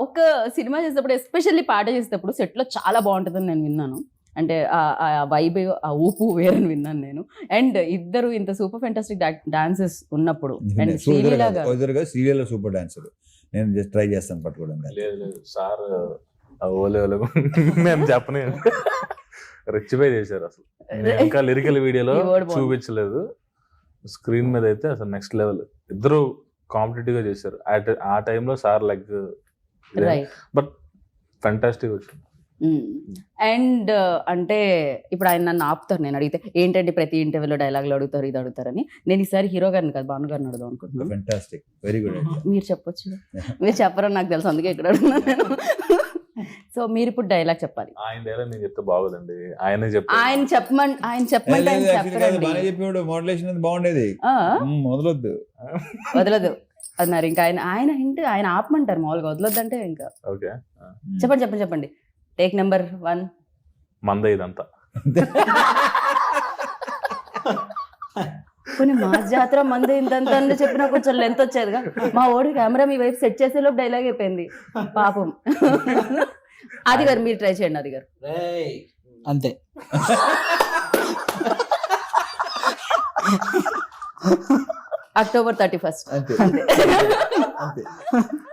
ఒక సినిమా చేసేటప్పుడు ఎస్పెషల్లీ పాట చేసేటప్పుడు set లో చాలా బాగుంటుందని నేను విన్నాను. అంటే ఆ- ఆ వైబ్ ఆ ఊపు వేరని విన్నాను నేను. అండ్ ఇద్దరు ఇంత సూపర్ ఫెంటాస్టిక్ డాన్సెస్ ఉన్నప్పుడు and Sreeleela serial super dancer. నేను జస్ట్ ట్రై చేస్తాను పట్టుకోవడం లేదు లేదు. సార్ ఓలే మేము చెప్పని రెచ్చిపోయి చేశారు అసలు. ఇంకా లిరికల్ వీడియోలో. చూపించలేదు. స్క్రీన్ మీద అయితే అసలు నెక్స్ట్ లెవెల్ ఇద్దరు కాంపిటేటివ్గా చేశారు. ఆ టైంలో సార్ లైక్ బట్ ఫంటాస్టిక్ వచ్చింది అండ్ అంటే ఇప్పుడు ఆయన నన్ను ఆపుతారు నేను అడిగితే ఏంటంటే ప్రతి ఇంటర్వ్యూలో డైలాగులు అడుగుతారు ఇది అడుగుతారని? నేను ఈసారి హీరో గారిని కాదు భాను గారిని అడుగుదాం అనుకుంటున్నాను ఫెంటాస్టిక్ వెరీ గుడ్ మీరు చెప్పొచ్చు. మీరు చెప్పరని నాకు తెలుసు అందుకే ఇక్కడ అడుగుతున్నాను నేను. సో మీరు ఇప్పుడు డైలాగ్ చెప్పాలి. ఆయన డైలాగ్ నేను చెప్తే బాగోదండి. ఆయనే చెప్తారు ఆయన చెప్పమని ఆయన చెప్పమంటే ఆయన చెప్పరండి. బాగా చెప్పేవాడు మోడలేషన్ అది బాగుండేది. మొదలొద్దు వదలదు అన్నారు. ఇంకా ఆయన ఆయన ఇంటి ఆయన ఆపమంటారు మామూలుగా వదలొద్దు అంటే ఇంకా. ఓకే. చెప్పండి చెప్పండి చెప్పండి. టేక్ నెంబర్ వన్ మంద ఇదంతా. కొన్ని మా జాతర మంది ఇంతంత అని చెప్పినా కొంచెం లెంత్ వచ్చేదిగా. మా ఓడి కెమెరా మీ వైపు సెట్ చేసే లోపు డైలాగ్ అయిపోయింది. పాపం. అది గారు మీరు ట్రై చేయండి అది గారు. అంతే. అక్టోబర్ థర్టీ ఫస్ట్ అంతే.